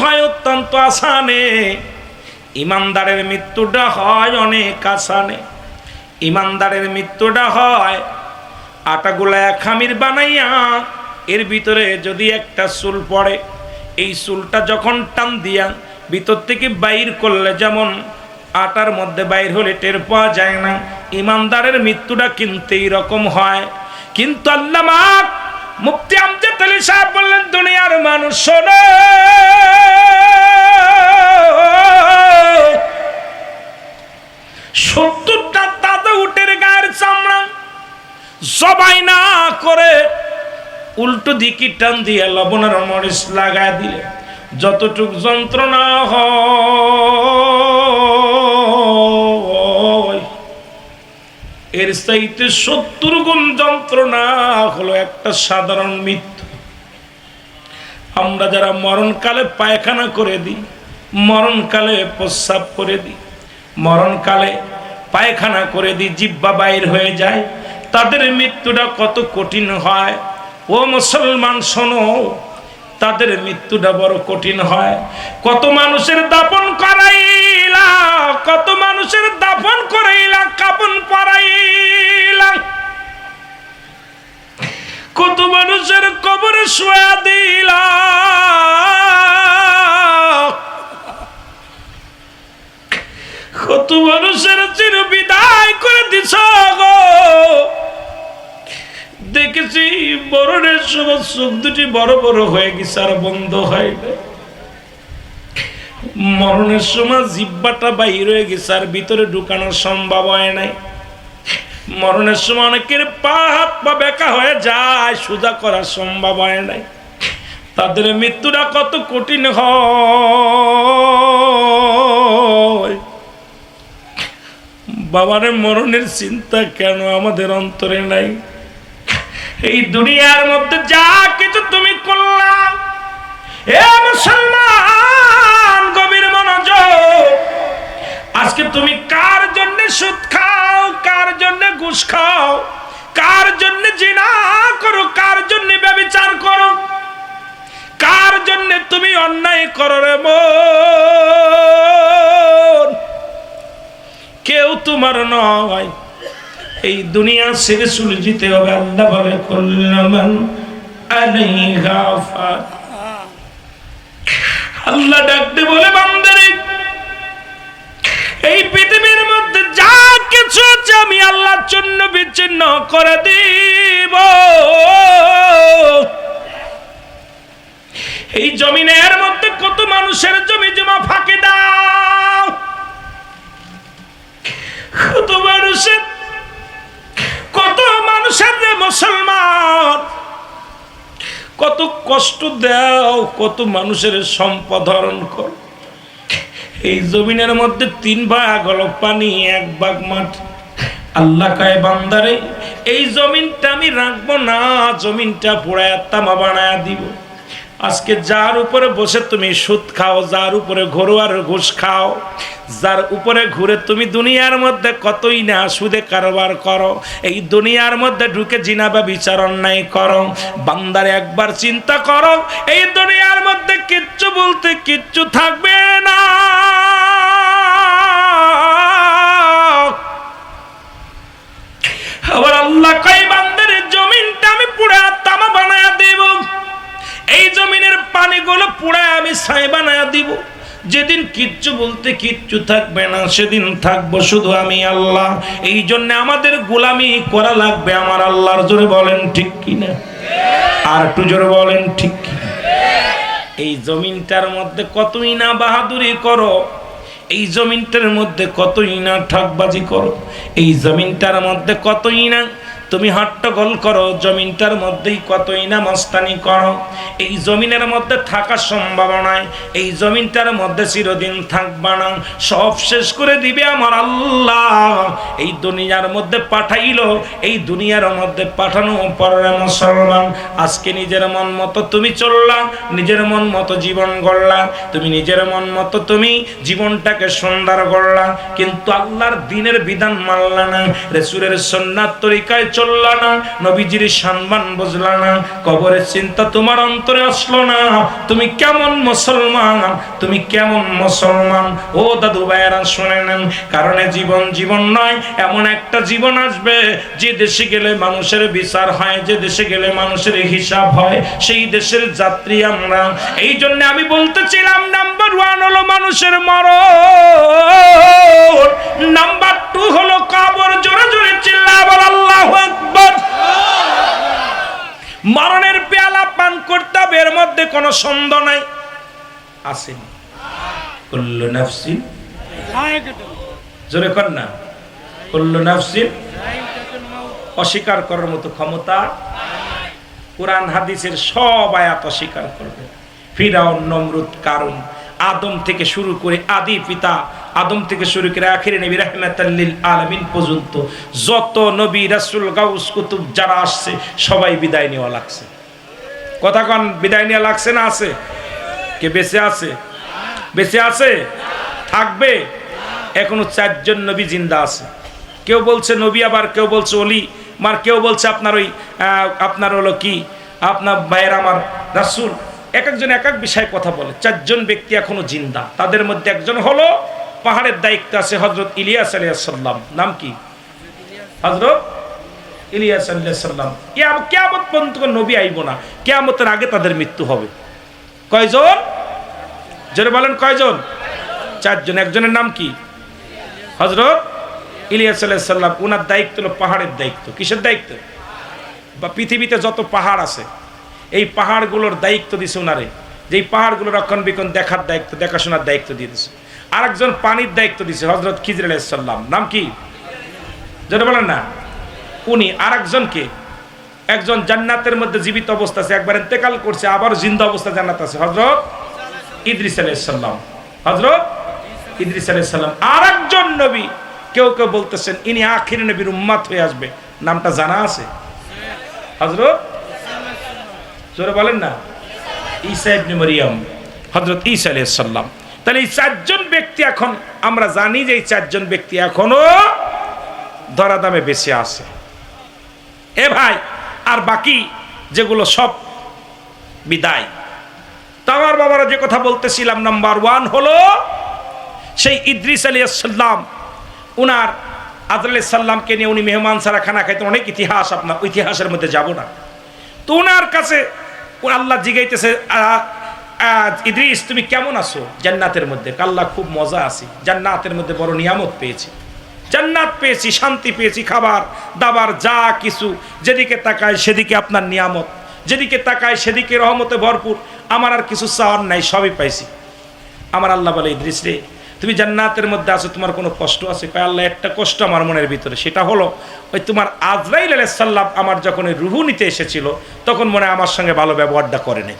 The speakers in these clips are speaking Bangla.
হয় অত্যন্ত আসানে। ইমানদারের মৃত্যুটা হয় অনেক আসানে। ইমানদারের মৃত্যুটা হয় আটাগুলা খামির বানাইয়া এর ভিতরে যদি একটা চুল পড়ে, এই চুলটা যখন টান দিয়া ভিতর থেকে বাইর করলে যেমন আটার মধ্যে বাইর হলে টের পাওয়া যায় না, ইমানদারের মৃত্যুটা কিন্তু এইরকম হয়। কিন্তু আল্লাহ মুক্তি আমজাদ সাহেব বললেন, দুনিয়ার মানুষ, শোনো। সত্তরটা দাদা উটের গায়ের চামড়া জবাই না করে উল্টো দিকে টান দিয়ে লবণের মরিচ লাগায় দিলে। যতটুক যন্ত্রণা হয় এর চাইতে সত্তর গুণ যন্ত্রণা হলো একটা সাধারণ মৃত্যু। আমরা যারা মরণকালে পায়খানা করে দিই, মরণকালে প্রস্রাব করে দিই, মরণকালে পায়খানা করে দিই জিব্বা বাইর হয়ে যায়, তাদের মৃত্যুটা কত কঠিন হয়? ও মুসলমান শোনো তাদের মৃত্যুটা বড় কঠিন হয়। কত মানুষের দাপন করাইলা, কত মানুষের দাপন করাইলা, কাপন পরাইলা। কত মানুষের কবরে শোয়া দিলা। কত মানুষের চির বিদায় করে দিছ গো। দেখেছি মরণের সময় চোখ দুটি বড় বড় হয়ে গেছে আর বন্ধ হয় মরণের সময় জিব্বাটা বাইর হয়ে গেছে আর ভিতরে ঢুকানোর সম্ভব হয় নাই। মরণের সময় অনেকের পা হাত পা বেকা হয়ে যায়, সোজা করা সম্ভব হয় নাই। তাদের মৃত্যুটা কত কঠিন হয়। বাবার মরণের চিন্তা কেন আমাদের অন্তরে নাই? এই দুনিয়ার মধ্যে যা কিছু তুমি করলাম এ মুসলমান গভীর মনোযোগ। আজকে তুমি কার জন্য সুদ খাও, কার জন্য ঘুষ খাও, কার জন্য জিনা করো, কার জন্য ব্যবচার করো, কার জন্য তুমি অন্যায় করো রে কেউ তোমার নয়। এই দুনিয়া ছেড়ে চলে যেতে হবে। আল্লাহ বলে করলাম আল্লাহ ডাকতে বলে, বান্দারে, এই পৃথিবীর মধ্যে যা কিছু আছে আমি আল্লাহর জন্য বিচ্ছিন্ন করে দিব। এই জমিনের মধ্যে কত মানুষের জমি জমা ফাঁকি দাও। কত মানুষের মুসলমান। কত কষ্ট দাও, কত মানুষের সম্পদ হরণ কর। এই জমিনের মধ্যে তিন ভাগ হলো পানি, এক ভাগ মাঠ আল্লাহ কায়, বান্দারে, এই জমিনটা আমি রাখব না, জমিনটা পোড়ায় তামা বানায় দিব। আজকে যার উপরে বসে তুমি সুদ খাও, যার উপরে ঘরোয়ার ঘুষ খাও, যার উপরে ঘুরে তুমি দুনিয়ার মধ্যে কতই না সুদে কারবার করো, এই দুনিয়ার মধ্যে ঢুকে জিনা বা বিচার অন্যায় করো। বান্দার একবার চিন্তা করো, এই দুনিয়ার মধ্যে কিচ্ছু বলতে কিচ্ছু থাকবে না। আবার আল্লাহ কই বান্দার, জমিনটা আমি পুরা এই জমিনের পানিগুলো পুরায় আমি ছাই বানায়া দিব। যেদিন কিচ্ছু বলতে কিচ্ছু থাকবে না, সেদিন থাকব শুধু আমি আল্লাহ। এই জন্য আমাদের গোলামি করা লাগবে, আমার আল্লাহর জোরে বলেন ঠিক কিনা? আর একটু জোরে বলেন ঠিক কিনা? এই জমিনটার মধ্যে কতই না বাহাদুরি করো, এই জমিনটার মধ্যে কতই না ঠকবাজি করো, এই জমিনটার মধ্যে কতই না তুমি হট্টগোল করো, জমিনটার মধ্যেই কতই না মস্তানি করো। এই জমিনের মধ্যে থাকার সম্ভাবনায় এই জমিনটার মধ্যে চিরদিন থাকবা না। সব শেষ করে দিবে আমার আল্লাহ। এই দুনিয়ার মধ্যে পাঠাইলো, এই দুনিয়ার মধ্যে পাঠানো পরে মুসলমান। আজকে নিজের মন মতো তুমি চললা, নিজের মন মতো জীবন গড়লা। তুমি নিজের মন মতো তুমি জীবনটাকে সুন্দর গড়লা কিন্তু আল্লাহর দিনের বিধান মানলা না। রেসুরের সন্ন্যার তরিকায় চললা না নবীজির সম্মান বুঝলা না কবরের চিন্তা তোমার অন্তরে আসলো না তুমি কেমন মুসলমান? তুমি কেমন মুসলমান? ও দাদু ভাইয়েরা শুনে নেন কারণে জীবন জীবন নয়, এমন একটা জীবন আসবে, যে দেশে গেলে মানুষের বিচার হয়, যে দেশে গেলে মানুষের হিসাব হয়, সেই দেশের যাত্রী আমরা। এই জন্য আমি বলতেছিলাম নাম্বার ওয়ান হলো মানুষের মরণ নাম্বার টু হলো কবর, জোরে জোরে চিল্লা বল আল্লাহু মরণের পেয়ালা পান করতে হবে, এর মধ্যে কোনো সন্দেহ নাই। আসেনি। অস্বীকার করার মতো ক্ষমতা। কোরআন হাদিসের সব আয়াত অস্বীকার করবে। ফিরাউন, নমরুদ কারণ আদম থেকে শুরু করে আদি পিতা আদম থেকে শুরু করে আখিরে নবী রাহমাতাল্লিল আলামিন পর্যন্ত যত নবী, রাসূল, গাউস, কুতুব যারা আসছে, সবাই বিদায় নেওয়া লাগছে। কথা কন, বিদায় নেওয়া লাগছে না আছে? কে বেঁচে আছে? বেঁচে আছে? থাকবে? এখনও চারজন নবী জিন্দা আছে। কেউ বলছে নবী, আবার কেউ বলছে অলি মার কেউ বলছে আপনার ওই আপনার হলো কি? আপনার ভাইয়ের আমার রাসুল। এক একজন এক এক বিষয়ে কথা বলে। চারজন ব্যক্তি এখনও জিন্দা। তাদের মধ্যে একজন হলো পাহাড়ের দায়িত্ব আছে হজরত ইলিয়াস আলিয়াসাল্লাম নাম কি? হজরত ইলিয়াস আলিয়াসাল্লাম কেয়ামত পর্যন্ত নবী আইব না। কেয়ামতের আগে তাদের মৃত্যু হবে। কয়জন? জোরে বলেন কয়জন? চারজন। একজনের নাম কি? হজরত ইলিয়াস সাল্লাম ওনার দায়িত্ব হলো পাহাড়ের দায়িত্ব। কিসের দায়িত্ব? বা পৃথিবীতে যত পাহাড় আছে, এই পাহাড়গুলোর দায়িত্ব দিছে ওনারে যে এই পাহাড়গুলো রক্ষণবেক্ষণ দেখার দায়িত্ব, দেখাশোনার দায়িত্ব দিয়ে দিছে। আরেকজন পানির দায়িত্ব দিছে হজরত খিজর আলাইসাল্লাম নাম কি? যেটা বলেন না। উনি আরেকজনকে, একজন জান্নাতের মধ্যে জীবিত অবস্থা আছে, একবার ইন্তেকাল করছে, আবার জিন্দা অবস্থা জান্নাত আছে। হজরত ইদ্রিস আলাইসাল্লাম হজরত ইদ্রিস আলাইসাল্লাম আর একজন নবী, কেউ কেউ বলতেছেন, ইনি আখির নবীর উম্মাত হয়ে আসবে। নামটা জানা আছে? হজরত জোরে বলেন না। ঈসা ইবনে মরিয়ম হজরত ঈসা আলাইসাল্লাম তাহলে এই চারজন ব্যক্তি এখন, আমরা জানি যে এই চারজন ব্যক্তি এখনও ধরাদামে বেঁচে আছে। এ ভাই, আর বাকি যেগুলো সব বিদায়। তো আমার বাবারা যে কথা বলতেছিলাম, নাম্বার ওয়ান হলো, সেই ইদ্রিস আলী সাল্লাম উনার আদর সাল্লামকে নিয়ে উনি মেহমান সারা খানা খাইতেন, অনেক ইতিহাস আপনার, ইতিহাসের মধ্যে যাব না। তো উনার কাছে, আল্লাহ জিগাইতেছে আ- আ- ইদ্রিস, তুমি কেমন আছো? জান্নাতের মধ্যে। আল্লাহ খুব মজা আছি। জান্নাতের মধ্যে বড় নিয়ামত পেয়েছি। জান্নাত পেয়েছি, শান্তি পেয়েছি, খাবার, দাবার, যা কিছু। যেদিকে তাকায় সেদিকে আপনার নিয়ামত। যেদিকে তাকায় সেদিকে রহমতে ভরপুর। আমার আর কিছু চাওয়ার নাই, সবই পাইছি। আমার আল্লাহ বলে, ইদ্রিস রে, তুমি জান্নাতের মধ্যে আছো, তোমার কোনো কষ্ট আছে? কয়, আল্লাহ, একটা কষ্ট আমার মনের ভিতরে। সেটা হলো, ওই তোমার আজরাইল আলাইসাল্লাম আমার যখন রুহু নিতে এসেছিল, তখন মনে আমার সঙ্গে ভালো ব্যবহারটা করে নেই।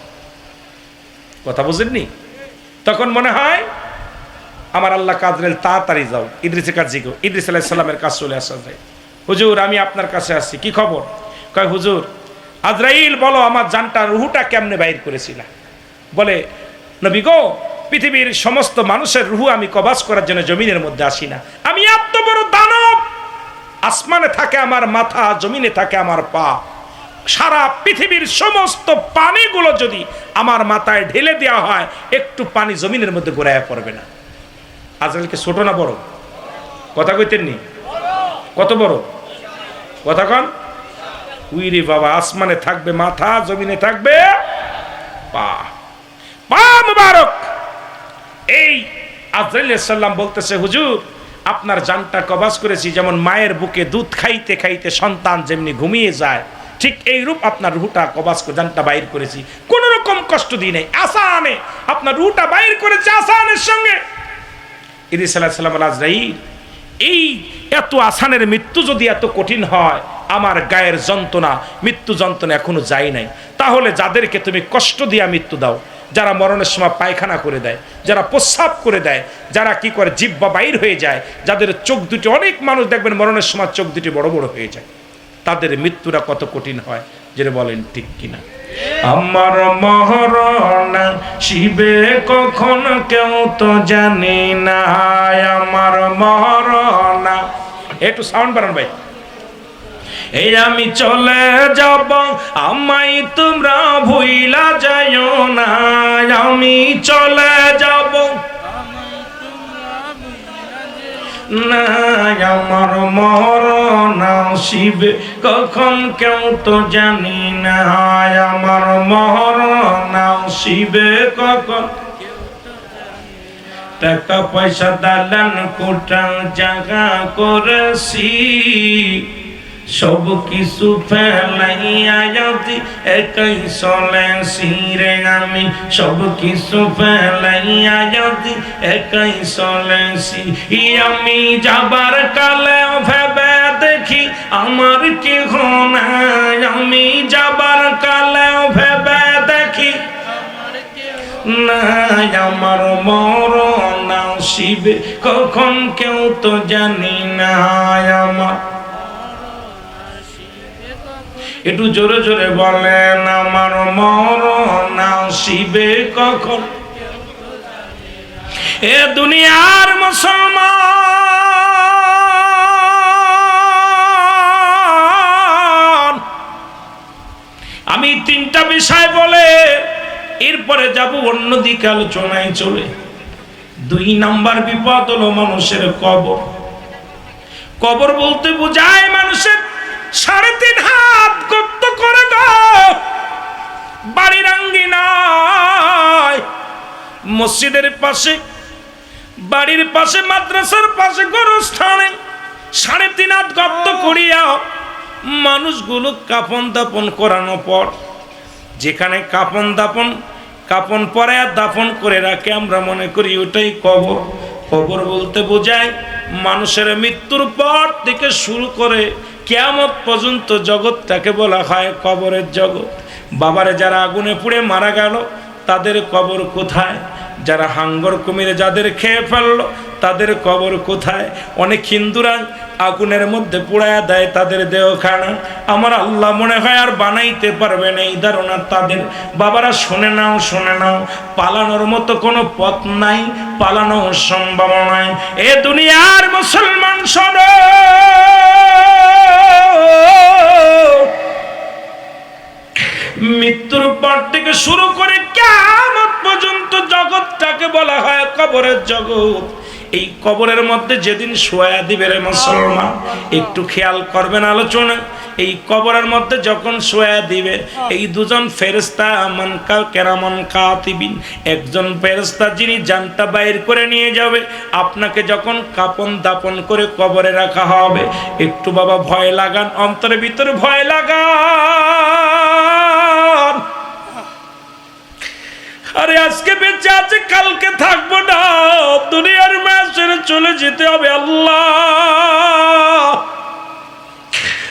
কথা বুঝেননি? তখন মনে হয়, আমার আল্লাহ কাজরেল, তাড়াতাড়ি যাও। ইদ্রিসের কাছে গো ইদ্রিস আলাইসাল্লামের কাছে চলে আসা যায়। হুজুর, আমি আপনার কাছে আসছি, কি খবর? কয়, হুজুর, আজরাইল, বলো, আমার জানটা রুহুটা কেমনে বাইর করেছিলা? বলে, নবী গো, পৃথিবীর সমস্ত মানুষের রুহু আমি কবাস করার জন্য জমিনের মধ্যে আসি না। আমি এত বড় দানব! আসমানে থাকে আমার মাথা, জমিনে থাকে আমার পা। সারা পৃথিবীর সমস্ত পানিগুলো যদি আমার মাথায় ঢেলে দেওয়া হয়, একটু পানি জমিনের মধ্যে গোড়ায় পড়বে না। আজরাইলকে ছোট না বড়? কথা কইতেননি কত বড়? কথা কন। উইরে বাবা, আসমানে থাকবে, মাথা জমিনে থাকবে। পা। পা মুবারক। এই সাল্লাম বলতেছে, হুজুর, আপনার জানটা কবাজ করেছি, যেমন মায়ের বুকে দুধ খাইতে খাইতে সন্তান যেমনি ঘুমিয়ে যায় ঠিক এই রূপ আপনার রুহুটা কবাস করে জানটা বাইর করেছি। কোন রকম কষ্ট দিই নাই। আসানে আপনার রুহুটা বাইর করেছে আসানের সঙ্গে। ইদিস সাল্লাহ সাল্লাম এই এত আসানের মৃত্যু যদি এত কঠিন হয়, আমার গায়ের যন্ত্রণা, মৃত্যু যন্ত্রণা এখনও যায় নাই। তাহলে যাদেরকে তুমি কষ্ট দিয়া মৃত্যু দাও, যারা মরণের সময় পায়খানা করে দেয়, যারা প্রস্রাব করে দেয়, যারা কি করে জিব্বা বাইর হয়ে যায়, যাদের চোখ দুটি, অনেক মানুষ দেখবেন মরণের সময় চোখ দুটি বড় বড় হয়ে যায়। তাদের মৃত্যুটা কত কঠিন হয়? যেটা বলেন, ঠিক কিনা? আমার মহরণা শিবে কখন কেউ তো জানি না। আমার মহরণা। একটু সাউন্ড বাড়ান ভাই। এই আমি চলে যাব আমাই তোমরা ভুইলা যাইও না। আমি চলে যাব না আমার মরণ শিবে কখন কেউ তো জানি না আমার মরণ শিবে কখন টাকা পয়সা দালান কোটা জাগা করেছি। সব কিছু ফেলাইয়া যদি একাই চলে সিরে আমি, সব কিছু ফেলাইয়া যদি একাই চলেছি আমি, যাবার কালে ভেবে দেখি আমার কি নাই। আমি যাবার কালে ভেবে দেখি নাই। আমার মরণ শিবে কখন কেউ তো জানি না আমার। একটু জোরে জোরে বলেন, আমার মরণ শিবে কখন? এ দুনিয়ার মুসলমান, আমি তিনটা বিষয় বলে এরপরে যাব, অন্যদিকে আলোচনায় চলে। দুই নাম্বার বিপদ হলো মানুষের কবর। কবর বলতে বোঝায় মানুষের সাড়ে তিন হাত বাড়ির আঙ্গিনায় মসজিদের পাশে, বাড়ির পাশে, মাদ্রাসার পাশে, গরুস্থানে সাড়ে তিন হাত গপ্ত করিয়া মানুষগুলো কাপন দাপন করানো পর, যেখানে কাপন দাপন, কাপন পরে আর দাফন করে রাখে, আমরা মনে করি ওটাই কবর। কবর বলতে বোঝায় মানুষের মৃত্যুর পর থেকে শুরু করে কেয়ামত পর্যন্ত জগৎটাকে বলা হয় কবরের জগৎ। বাবারে যারা আগুনে পুড়ে মারা গেল, তাদের কবর কোথায়? যারা হাঙ্গর কুমিরে যাদের খেয়ে ফেলল, তাদের কবর কোথায়? অনেক হিন্দুরা আগুনের মধ্যে পুড়ায় দেয় তাদের দেহখানা। আমার আল্লাহ মনে হয় আর বানাইতে পারবে না এই ধারণা তাদের। বাবারা, শুনে নাও শুনে নাও, পালানোর মতো কোনো পথ নাই, পালানো সম্ভব নয়। এ দুনিয়ার মুসলমান শোনো। মৃত্যুর পর থেকে শুরু করে কেমন পর্যন্ত জগৎটাকে বলা হয় কবরের জগৎ। এই কবরের মধ্যে যেদিন শোয়া দিবে রে মুসলমান, একটু খেয়াল করবেন আলোচনা। এই কবরের মধ্যে যখন শোয়া দিবে, এই দুজন ফেরেস্তা আমান কা কেরামন কাতিবিন, একজন ফেরেস্তা যিনি জানটা বাইর করে নিয়ে যাবে, আপনাকে যখন কাপন দাপন করে কবরে রাখা হবে, একটু বাবা ভয় লাগান, অন্তরের ভিতরে ভয় লাগান। আরে আজকে বেঁচে আছে, কালকে থাকব না। দুনিয়ার ম্যাচ ছেড়ে চলে যেতে হবে আল্লাহ।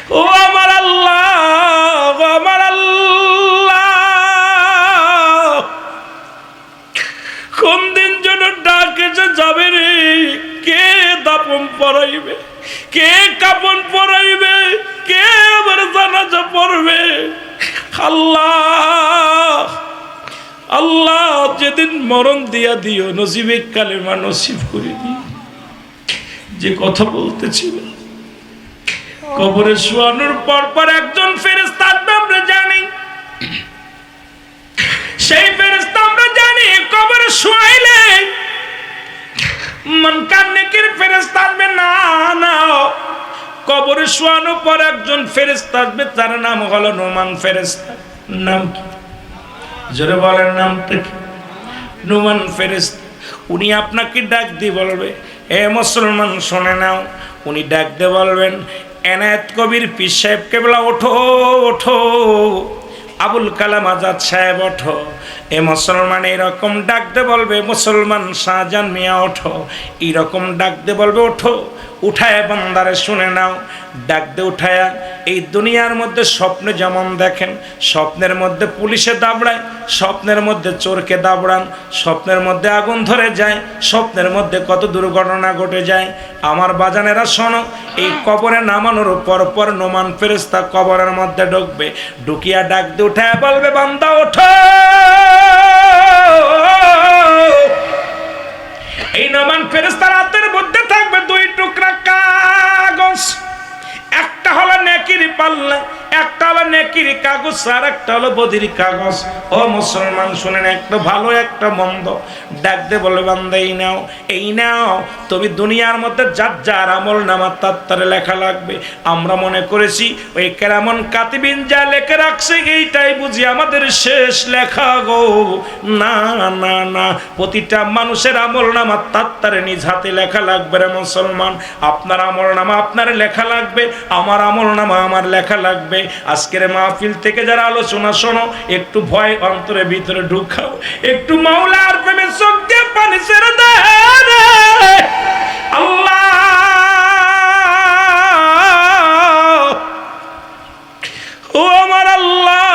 ও আমার আল্লাহ আমার আল্লাহ। কোন দিন যেন ডাকেছে যাবে রে? কে দাপন পরাইবে? কে কাপন পরাইবে? কে আবার জানাজা পড়বে? আল্লাহ। আল্লাহ যেদিন মরণ দিয়া দিও নসিবে কালেমা নসিব করে দিও। যে কথা বলতেছিল, কবরে শোয়ানোর পর পর একজন ফেরেস্তা আমরা জানি। সেই ফেরেস্তা আমরা জানি, কবরে শোয়াইলে মন কান্নেকির ফেরেস্তা আসবে। না না। কবরে শোয়ানোর পর একজন ফেরেস্তা আসবে, তার নাম হলো নোমান ফেরেস্তা নাম কি? জোরে বলেন নামটা কি? নুমান ফেরেস্ত উনি আপনাকে ডাক দিয়ে বলবে, এ মুসলমান, শোনে নাও। উনি ডাক দিয়ে বলবেন, এনায়েত কবির পীর সাহেব কেবলা ওঠো ওঠো। আবুল কালাম আজাদ সাহেব, ওঠো। এ মুসলমান এরকম ডাকতে বলবে, মুসলমান শাহজান মিয়া, ওঠো। এইরকম ডাকতে বলবে, ওঠো। উঠায় বান্দারে শুনে নাও। ডাকতে উঠায়া এই দুনিয়ার মধ্যে স্বপ্নে যেমন দেখেন, স্বপ্নের মধ্যে পুলিশে দাবড়ায়, স্বপ্নের মধ্যে চোরকে দাবড়ান, স্বপ্নের মধ্যে আগুন ধরে যায়, স্বপ্নের মধ্যে কত দুর্ঘটনা ঘটে যায়। আমার বাজানেরা শোনো, এই কবরে নামানোর পর পর নোমান ফেরেস্তা কবরের মধ্যে ঢুকবে। ঢুকিয়া ডাকতে উঠায় বলবে, বান্দা, ওঠো! এই নমান ফেরেস্তার হাতের মধ্যে থাকবে দুই টুকরা কাগজ। একটা হলো নেকির পাল্লা কাগজ আর একটা হলো বদির কাগজ। ও মুসলমান, শুনেন, একটা ভালো, একটা মন্দ। ডাক দে বলে, বান্দা, এই নাও এই নাও। তুমি দুনিয়ার মধ্যে যার যার আমল নামার তার লেখা লাগবে। আমরা মনে করেছি, ওই কেরামন কাতিবিন যা লেখে রাখছে, এইটাই বুঝি আমাদের শেষ লেখা গো। না না না, প্রতিটা মানুষের আমল নামা, তার তারে নিজ হাতে লেখা লাগবে রে মুসলমান। আপনার আমল নামা আপনার লেখা লাগবে, আমার আমল নামা আমার লেখা লাগবে। আজকের মাহফিল থেকে যারা আলোচনা শোনো, একটু ভয় অন্তরে ভিতরে ঢুকাও। একটু মাওলার প্রেমে দিয়ে পানি ছেড়ে দে। রে। আল্লাহ, ও আমার আল্লাহ,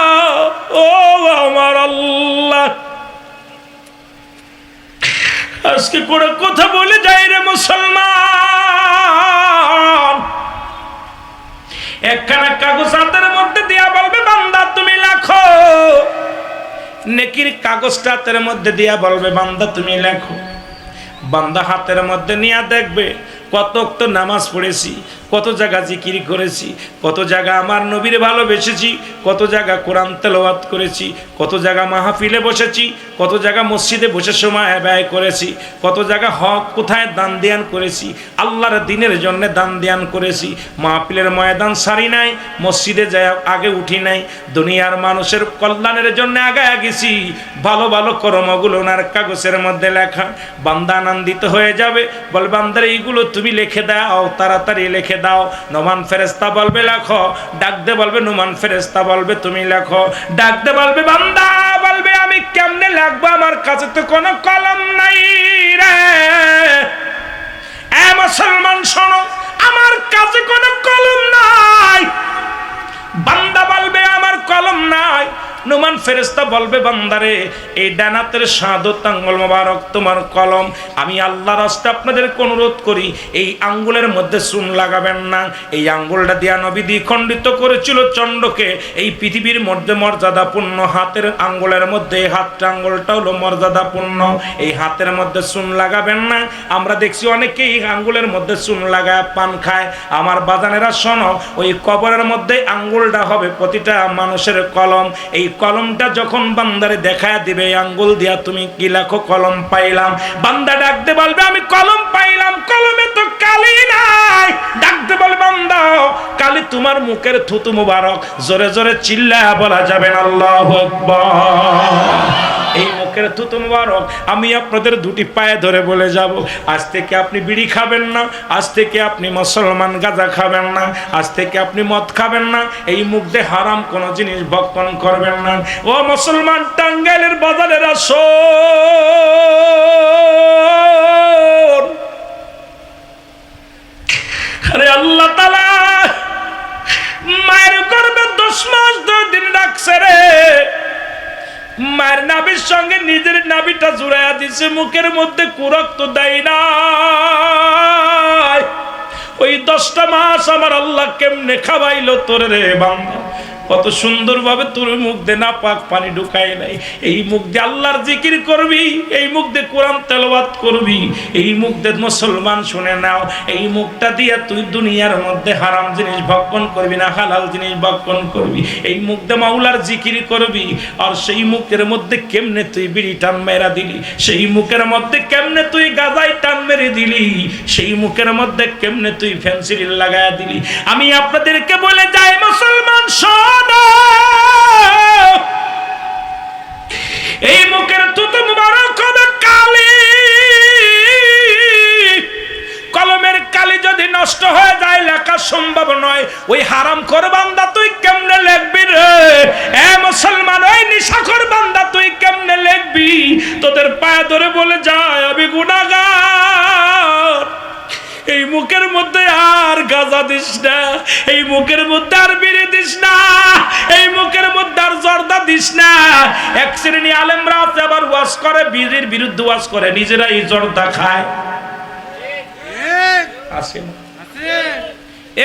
ও আমার আল্লাহ। আজকে করে কথা বলে যাই রে মুসলমান। একখানা কাগজ হাতের মধ্যে দিয়া বলবে, বান্দা, তুমি লেখো। নেকির কাগজটা হাতের মধ্যে দিয়া বলবে, বান্দা, তুমি লেখো। বান্দা হাতের মধ্যে নিয়ে দেখবে কত তো নামাজ পড়েছি, কত জায়গা জিকির করেছি, কত জায়গা আমার নবীর ভালোবেসেছি, কত জায়গা কোরআন তেলাওয়াত করেছি, কত জায়গা মাহফিলে বসেছি, কত জায়গা মসজিদে বসে সময় ব্যয় করেছি, কত জায়গা হক কোথায় দান দেয়ান করেছি, আল্লাহর দিনের জন্য দান দেয়ান করেছি, মাহফিলের ময়দান সারি নাই, মসজিদে যায় আগে উঠি নাই, দুনিয়ার মানুষের কল্যাণের জন্য আগায় গেছি, ভালো ভালো কর্মগুলো ওনার কাগজের মধ্যে লেখা, বান্দা আনন্দিত হয়ে যাবে, বল বান্দার এইগুলো তুমি লিখে দাও তাড়াতাড়ি লিখে দাও। নোমান ফেরেস্তা বলবে, লেখো। ডাকতে বলবে, নোমান ফেরেস্তা বলবে, তুমি লেখো। ডাকতে বলবে, বান্দা, বলবে, আমি কেমনে লাগবো? আমার কাছে তো কোনো কলম নাই রে। এ মুসলমান, শোনো, আমার কাছে কোনো কলম নাই। নাই ফেরেস্তা বলবে, বান্দারে, এই ডানাতের সাদত মোবারক, তোমার কলম, আমি আল্লাহ রাস্তে আপনাদেরকে অনুরোধ করি, এই আঙ্গুলের মধ্যে চুন লাগাবেন না। এই আঙ্গুলটা দিয়া নবী দ্বিখণ্ডিত করেছিল চন্ডকে এই পৃথিবীর মধ্যে মর্যাদাপূর্ণ হাতের আঙ্গুলের মধ্যে, এই হাতটা আঙ্গুলটা হলো মর্যাদাপূর্ণ, এই হাতের মধ্যে চুন লাগাবেন না। আমরা দেখছি অনেকেই আঙ্গুলের মধ্যে চুন লাগায়, পান খায়। আমার বাজানেরা শোনো, ওই কবরের মধ্যে আঙ্গুলটা হবে প্রতিটা মানুষের কলম, এই কলমটা যখন বান্দারে দেখায় দিবে, আঙ্গুল দিয়া তুমি কি লেখো, কলম পাইলাম। বান্দা ডাকতে বলবে, আমি কলম পাইলাম, কলমে তো কালি নাই। ডাকতে বলবে, বান্দা, কালি তোমার মুখের থুতু মুবারক। জোরে জোরে চিল্লা বলা যাবে না, আল্লাহু আকবার। মুখের থুতু মুবারক, আমি আপনাদের দুটি পায়ে ধরে বলে যাব, আজ থেকে আপনি বিড়ি খাবেন না, আজ থেকে আপনি মুসলমান গাঁজা খাবেন না, আজ থেকে আপনি মদ খাবেন না, এই মুখ দিয়ে হারাম কোনো জিনিস ভক্ষণ করবেন না। ও মুসলমান টাঙ্গাইলের বাজারের তালা মায়ের গর্বে দশ মাস দশ দিন রাখছে রে। মায়ের নাবির সঙ্গে নিজের নাবিটা জুড়াইয়া দিছে, মুখের মধ্যে কুরক্ত দেয় না ওই দশটা মাস আমার আল্লাহ কেমনে খাওয়াইলো তোর রে বান্দা? কত সুন্দরভাবে তোর মুখ দিয়ে না পাক পানি ঢুকাই নাই। এই মুখ দিয়ে আল্লাহর জিকির করবি, এই মুখ দিয়ে কোরআন তেলাওয়াত করবি, এই মুখ দিয়ে মুসলমান শুনে নাও, এই মুখটা দিয়ে তুই দুনিয়ার মধ্যে হারাম জিনিস ভক্ষণ করবি না, হালাল জিনিস ভক্ষণ করবি। এই মুখ দিয়ে মাওলার জিকির করবি, আর সেই মুখের মধ্যে কেমনে তুই বিড়ি টান মেরা দিলি? সেই মুখের মধ্যে কেমনে তুই গাজাই টান মেরে দিলি? সেই মুখের মধ্যে কেমনে তুই ফ্যান্সিরিল লাগায়া দিলি? আমি আপনাদেরকে বলে যাই, মুসলমান শোনো এই মুখের তুতু কালি। কলমের কালি যদি নষ্ট হয়ে যায়, লেখা সম্ভব নয়। ওই হারাম কর বান্দা তুই কেমনে লিখবি রে? এ মুসলমান, ওই নিশাখর বান্দা তুই কেমনে লিখবি? তোদের পায়ে ধরে বলে যায়, আমি গুনাগার এই মুখের মধ্যে আর গাজা দিস না, এই মুখের মধ্যে আর বিড়ি দিস না, এই মুখের মধ্যে আর জর্দা দিস না। এক শ্রেণি আলেমরা আছে, আবার ওয়াজ করে, বিড়ির বিরুদ্ধে ওয়াজ করে নিজেরা এই জর্দা খায়।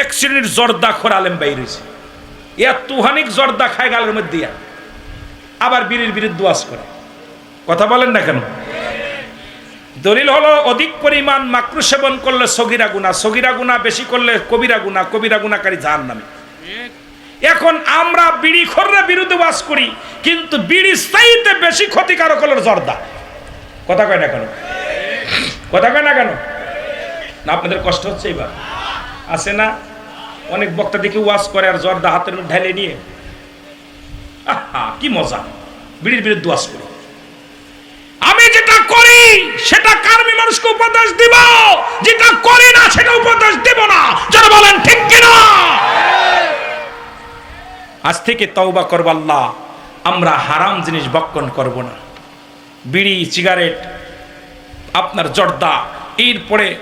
এক শ্রেণির জর্দা খোর আলেম বাইরেছে এত হানিক জর্দা খায় গালের মধ্যে। আবার বীরের বিরুদ্ধে ওয়াজ করে। কথা বলেন না কেন? দলিল হলো, অধিক পরিমাণ মাকরু সেবন করলে সগিরা গুণা সগিরা গুণা বেশি করলে কবিরা গুণা কবিরা গুণাকারী জাহান নামে এখন আমরা বিড়ি খররা বিরুদ্ধে বাস করি, কিন্তু বিড়ি চাইতে বেশি ক্ষতিকারক হলো জর্দা। কথা কয় না কেন? কথা কয় না কেন? না, আপনাদের কষ্ট হচ্ছে এবার। আছে না? অনেক বক্তা দেখি ওয়াজ করে আর জর্দা হাতের ঢেলে নিয়ে। কি মজা। বিড়ির বিরুদ্ধে ওয়াশ করি। আমি যেটা করি, সেটা কারবি মানুষকে উপদেশ দিব? যেটা করি না, সেটা উপদেশ দিব না। যারা বলেন, ঠিক কিনা? আজ থেকে তওবা করব আল্লাহ, আমরা হারাম জিনিস বক্ষণ করব না। বিড়ি, সিগারেট, আপনার জর্দা, এরপরে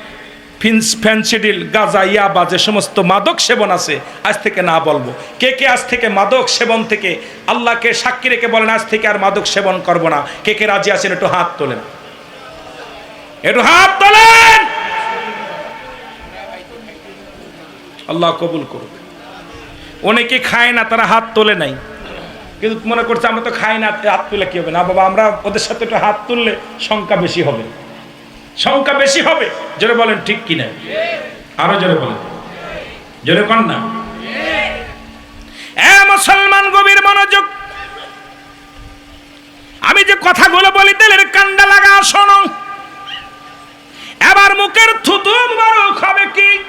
ফিন্স ফ্যান্সিডিল গাজা, ইয়াবা, যে সমস্ত মাদক সেবন আছে, আজ থেকে না বলব। কে কে আজ থেকে মাদক সেবন থেকে আল্লাহকে সাক্ষী রেখে বলেন, আজ থেকে আর মাদক সেবন করব না। কে কে রাজি আছেন, একটু হাত তোলেন। একটু হাত তোলেন! আল্লাহ কবুল করুক। অনেকে খায় না, তারা হাত তোলে নাই। কিন্তু মনে করছে, আমরা তো খাই না, হাত তুলে কি হবে? না বাবা, আমরা ওদের সাথে একটু হাত তুললে সংখ্যা বেশি হবে। সংখ্যা বেশি হবে। জোরে বলেন, ঠিক কিনা? আরও জোরে বলেন। জোরে কন না। মুসলমান গভীর মনোযোগ। আমি যে কথাগুলো বলি, তেলের কান্ডা লাগা শোনো। এবার মুখের থুতু মুবারক হবে কি?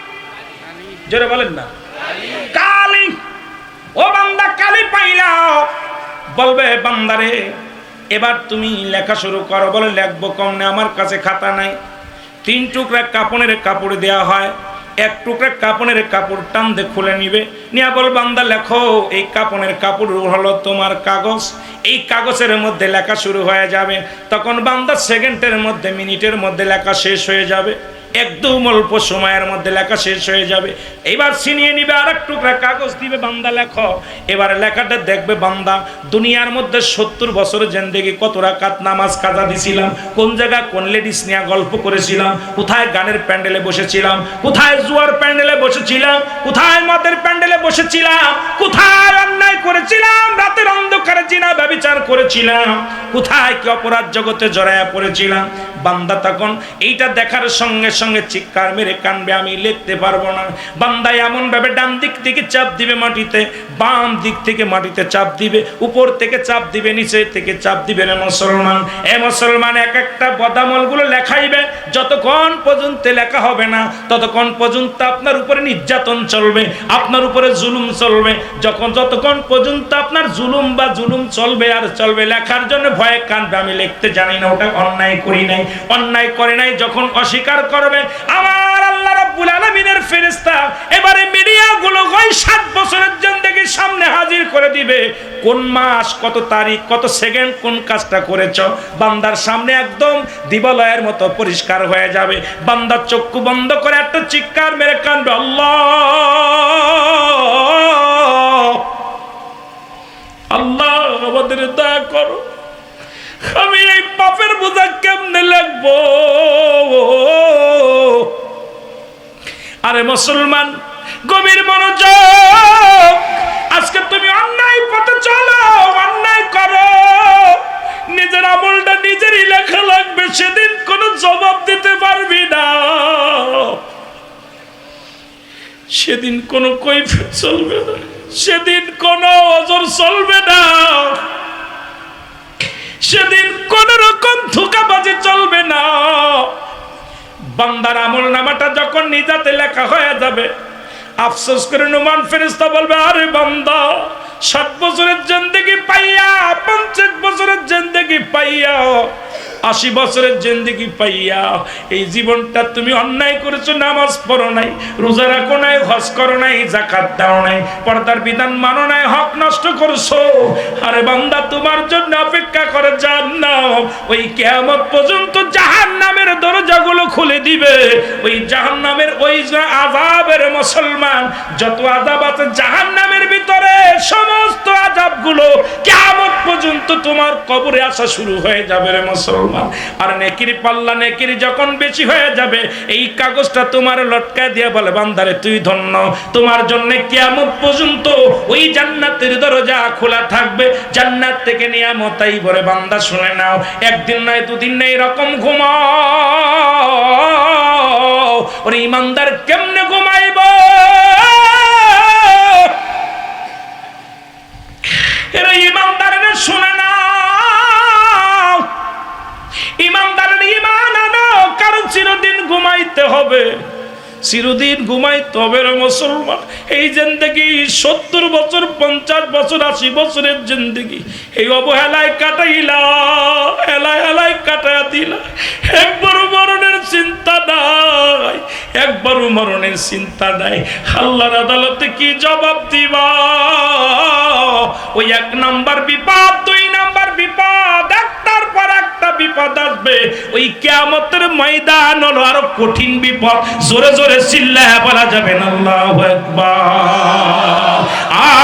জোরে বলেন না। কালি, ও বান্দা কালি পাইলাও। বলবে, বান্দারে এবার তুমি লেখা শুরু করো, বলে, লেখবো কম না আমার কাছে খাতা নাই। তিন টুকরা কাপড়ের কাপড় দেয়া হয়, এক টুকরা কাপড়ের কাপড় টান খুলে নিবে। নিয়া বল, বান্দা, লেখো, এই কাপড়ের কাপড় হলো তোমার কাগজ। এই কাগজের মধ্যে লেখা শুরু হয়ে যাবে, তখন বান্দা সেকেন্ডের মধ্যে, মিনিটের মধ্যে লেখা শেষ হয়ে যাবে। একদম অল্প সময়ের মধ্যে লেখা শেষ হয়ে যাবে। এবার ছিনিয়ে নিবে আর এক টুকরা, কাগজ দিবে, বান্দা লেখো। এবার লেখাটা দেখবে বান্দা, দুনিয়ার মধ্যে সত্তর বছরের জেন্দেগি কত রাকাত নামাজ কাজা দিছিলাম, কোন জায়গা কোন লেডিস নিয়ে গল্প করেছিলাম, কোথায় গানের প্যান্ডেলে বসেছিলাম, কোথায় জুয়ার প্যান্ডেলে বসেছিলাম, কোথায় মদের প্যান্ডেলে বসেছিলাম, কোথায় অন্যায় করেছিলাম, রাতের অন্ধকারে জিনা ব্যবচার করেছিলাম, কোথায় কি অপরাধ জগতে জড়ায়া পড়েছিলাম। বান্দা তখন এইটা দেখার সঙ্গে সঙ্গে চিৎকার মেরে কানবে, আমি লিখতে পারব না। বান্দা এমন ভাবে ডান দিক থেকে চাপ দিবে মাটিতে, বাম দিক থেকে মাটিতে চাপ দিবে, উপর থেকে চাপ দিবে, নিচে থেকে চাপ দিবে। রে মুসলমান, এ মুসলমান, এক একটা বদামলগুলো লেখাইবে, যতক্ষণ পর্যন্ত লেখা হবে না, ততক্ষণ পর্যন্ত আপনার উপরে নির্যাতন চলবে, আপনার উপরে জুলুম চলবে। যখন, যতক্ষণ পর্যন্ত আপনার জুলুম বা জুলুম চলবে আর চলবে, লেখার জন্য ভয়ে কানবে, আমি লিখতে জানি না, ওটা অন্যায় করি নাই। অন্যায় করে নাই, যখন অস্বীকার করবে আমার আল্লাহ রাব্বুল আলামিনের ফেরেশতা এবারে মিডিয়াগুলো ওই সাত বছরের জিন্দেগি সামনে হাজির করে দিবে। কোন মাস, কত তারিখ, কত সেকেন্ড কোন কাজটা করেছ? বান্দার সামনে একদম দিবালয়ের মতো পরিষ্কার হয়ে যাবে। বান্দার চক্ষু বন্ধ করে একটা চিৎকার মেরে কানবে, আল্লাহ আল্লাহ আমাদের দয়া করো। আমি এই পাপের বোঝা কেমনে লাগবো? আরে মুসলমান, গভীর মনোযোগ। আজকে তুমি অন্যায় পথে চলো, অন্যায় করো। নিজের আমলটা নিজেরই লেখা লাগবে, সেদিন কোনো জবাব দিতে পারবি না। সেদিন কোনো কৈফিয়ত চলবে না, সেদিন কোনো অজর চলবে না। সেদিন কোন রকম ধোকাবাজি চলবে না। বান্দার আমল নামাটা যখন নিজাতে লেখা হয়ে যাবে, আফসোস করে নুমান ফেরিস্তা বলবে, আরে বান্দা, সাত বছরের জেন্দেগি পাইয়া, পঞ্চাশ বছরের জেন্দেগি পাইয়া আশি বছরের জেন্দেগি পাইয়া এই জীবনটা তুমি অন্যায় করেছ, নামাজ পড়ো নাই, রোজা রাখো নাই, হজ করো নাই জাকাত দাও নাই, পর্দার বিধান মানো নাই, হক নষ্ট করছ। আরে বান্দা, তোমার জন্য অপেক্ষা করে যান না ওই কেয়ামত পর্যন্ত জাহান নামের দরজাগুলো খুলে দিবে। ওই জাহান নামের ওই আজাবের মুসলমান, যত আজাব আছে জাহান নামের তোমার কবরে আসা শুরু হয়ে যাবে রে মুসলমান। আর নেকির পাল্লা নেকির যখন বেশি হয়ে যাবে, এই কাগজটা তোমার লটকায় দিয়ে বলে, বান্দারে, তুই ধন্য। তোমার জন্য কিয়ামত পর্যন্ত ওই জান্নাতের দরজা খোলা থাকবে। জান্নাত থেকে নিয়ামতাই বলে বান্দা, শুনে নাও। একদিন নয়, দুদিন নেই এরকম ঘুমাও। ওরে ইমানদার কেমনে ঘুমাইব? ঘুমাইতে হবে। চিরদিন ঘুমাই তবে মুসলমান। এই জিন্দগি, সত্তর বছর, পঞ্চাশ বছর, আশি বছরের জিন্দগি। এই অবহেলায় কাটাইলা, হেলায় হেলায় কাটাইয়া দিলা। একবারও মরণের চিন্তা নাই, একবারও মরণের চিন্তা নাই। আল্লাহর আদালতে কি জবাব দিবা? ওই এক নাম্বার বিপদ বিপদ আসবে। ওই কেয়ামতের ময়দান হলো আরও কঠিন বিপদ। জোরে জোরে চিল্লা বলা যাবে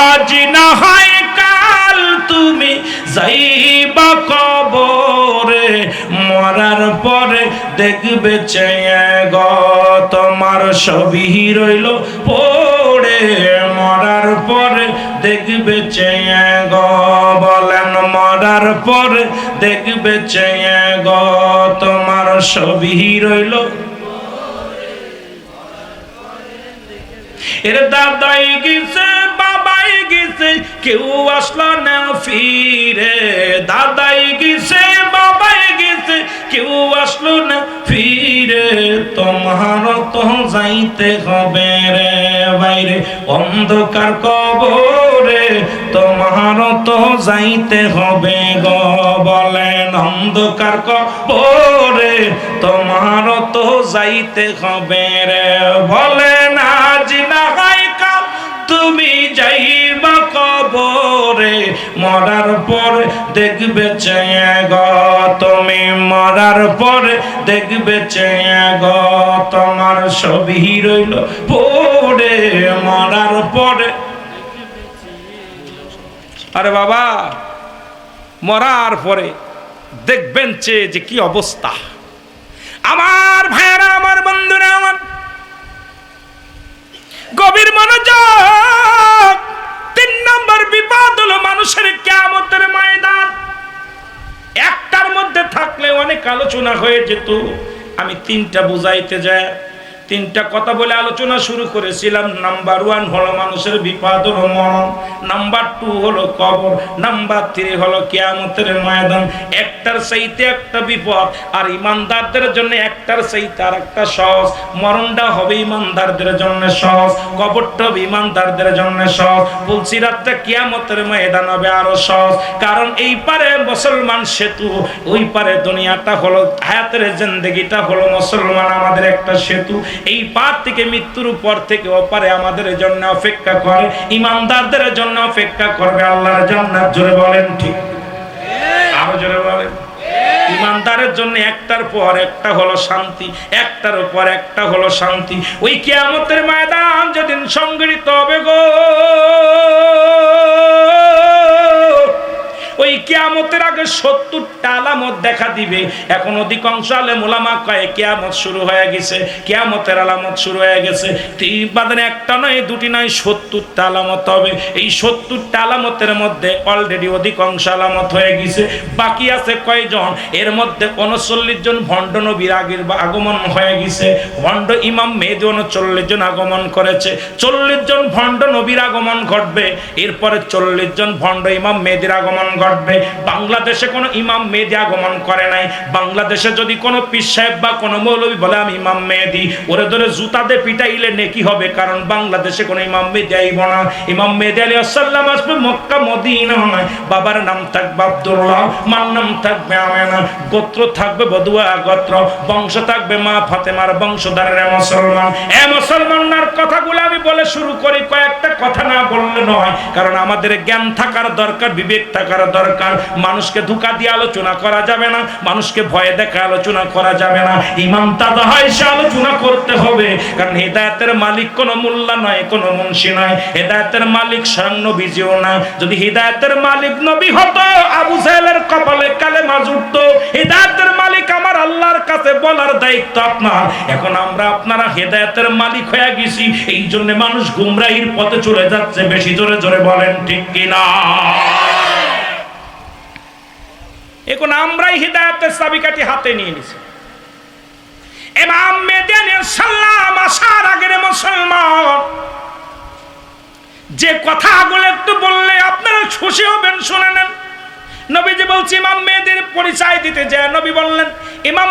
আজ না হয় কাল তুমি যাইবা কবরে, মরার পরে দেখবে গ তোমার সবই রইল পড়ে। মরার পরে দেখবে চেয়ে গ বলেন মরার পরে দেখবে চেয়ে গ তোমার সবই রইল। এর দাদাই গেছে, বাবাই গেছে, কেউ আসলো না ফিরে। দাদাই গেছে, বাবাই গেছে, কেউ আসলো না ফিরে। তোমার তো যাইতে হবে রে বাইরে, অন্ধকার কবরে। তোমার তো যাইতে হবে গ, বলেন অন্ধকার কবরে, তোমার তো যাইতে হবে রে, বলেন আজ না তুমি যাইবা কবরে, মরার পরে দেখবে চেয়ে গ, তুমি মরার পরে দেখবে চেয়ে গ, তোমার সবই রইল পড়ে, মরার পরে আরে বাবা, মরার পরে দেখবেন চেয়ে যে কি অবস্থা। আমার ভাইয়েরা, আমার বন্ধুরা, আমার গভীর মনোযোগ। তিন নম্বর বিপদ হলো মানুষের কেমতের ময়দান। একটার মধ্যে থাকলে অনেক আলোচনা হয়ে যেত। আমি তিনটা বুঝাইতে যাই। তিনটা কথা বলে আলোচনা শুরু করেছিলাম। নাম্বার ওয়ান হলো মানুষের বিপদ হলো মরণ। নাম্বার টু হলো কবর। নাম্বার থ্রি হলো কেয়ামতের ময়দান। একটার চাইতে একটা বিপদ। আর ইমানদারদের জন্য একটার চাইতে আর একটা সহজ। মরণটা হবে ইমানদারদের জন্য সহজ। কবরটা হবে ইমানদারদের জন্য সহজ। বলছি, রাতটা কিয়ামতের ময়দান হবে আরও সহজ। কারণ এই পারে মুসলমান সেতু, ওই পারে দুনিয়াটা হলো, হায়াতের জিন্দগিটা হলো মুসলমান আমাদের একটা সেতু। এই পার থেকে মৃত্যুর পর থেকে ওপারে আমাদের জন্য অপেক্ষা করে। ইমানদারদের জন্য অপেক্ষা করবে, আল্লাহর জান্নাত জোরে বলেন ঠিক। আরও জোরে বলেন। ইমানদারের জন্য একটার পর একটা হলো শান্তি, একটার পর একটা হলো শান্তি। ওই কিয়ামতের ময়দান যেদিন সংগৃহীত হবে গো। ওই কিয়ামতের আগে সত্তরটা আলামত দেখা দিবে। এখন অধিকাংশ আলে মোলামা কয়ে, কেয়ামত শুরু হয়ে গেছে, কেয়ামতের আলামত শুরু হয়ে গেছে। বাদনে একটা নয়, দুটি নয়, সত্তরটা আলামত হবে। এই সত্তরটা আলামতের মধ্যে অলরেডি অধিকাংশ আলামত হয়ে গেছে। বাকি আছে কয়জন? এর মধ্যে উনচল্লিশ জন ভণ্ড নবীর আগের আগমন হয়ে গেছে। ভণ্ড ইমাম মেহেদি উনচল্লিশ জন আগমন করেছে। চল্লিশ জন ভণ্ড নবীর আগমন ঘটবে। এরপরে চল্লিশ জন ভণ্ড ইমাম মেহেদির আগমন ঘটবে। বাংলাদেশে কোনো ইমাম মেহেদি আগমন করে নাই। বাংলাদেশে যদি কোনো পীর সাহেব বা কোনো মৌলবী বলে, আমি ইমাম মেহেদি, ওরে ধরে জুতাতে পিটাইলে নেকি হবে, কারণ বাংলাদেশে কোনো ইমাম মেহেদি আইব না। ইমাম মেহেদি আলী আসাল্লাম আসবে মক্কা, মদিনা নয়। বাবার নাম থাকবে আব্দুল্লাহ, মার নাম থাকবে আমেনা, গোত্র থাকবে বদুয়া গোত্র বংশ থাকবে মা ফাতেমার বংশধারের মুসলমান। এ মুসলমানদের কথাগুলো আমি বলে শুরু করি, কয়েকটা কথা না বললে নয়, কারণ আমাদের জ্ঞান থাকার দরকার, বিবেক থাকার দরকার। মানুষকে ধোকা দিয়ে আলোচনা করা যাবে না, মানুষকে ভয়ে দেখে আলোচনা করা যাবে না। ইমাম তাজা হয়, সে আলোচনা করতে হবে, কারণ হেদায়তের মালিক কোনো মোল্লা নয়, কোনো মুন্সি নয়। হেদায়তের মালিক স্বয়ং নবীজিও না যদি হৃদায়তের মালিক নবী হতো, আবু সাহেলের কপালে কালে মাজুরতো হৃদায়তের মালিক আমার আল্লাহর কাছে বলার দায়িত্ব আপনার। এখন আমরা আপনারা হেদায়তের মালিক হয়ে গেছি, এই জন্য মানুষ গুমরাহির পথে চলে যাচ্ছে, বেশি জোরে জোরে বলেন ঠিক কিনা? এখন আমরাই হৃদায়তের চাবিকাটি হাতে নিয়ে নিছি। এমাম মেদিনে সাল্লাম আসার আগের মুসলমান, যে কথাগুলো একটু বললে আপনারা খুশি হবেন, শুনে নেন। নবীজি বলছি, ইমাম মেয়েদের পরিচয় দিতে যায়। নবী বললেন, ইমাম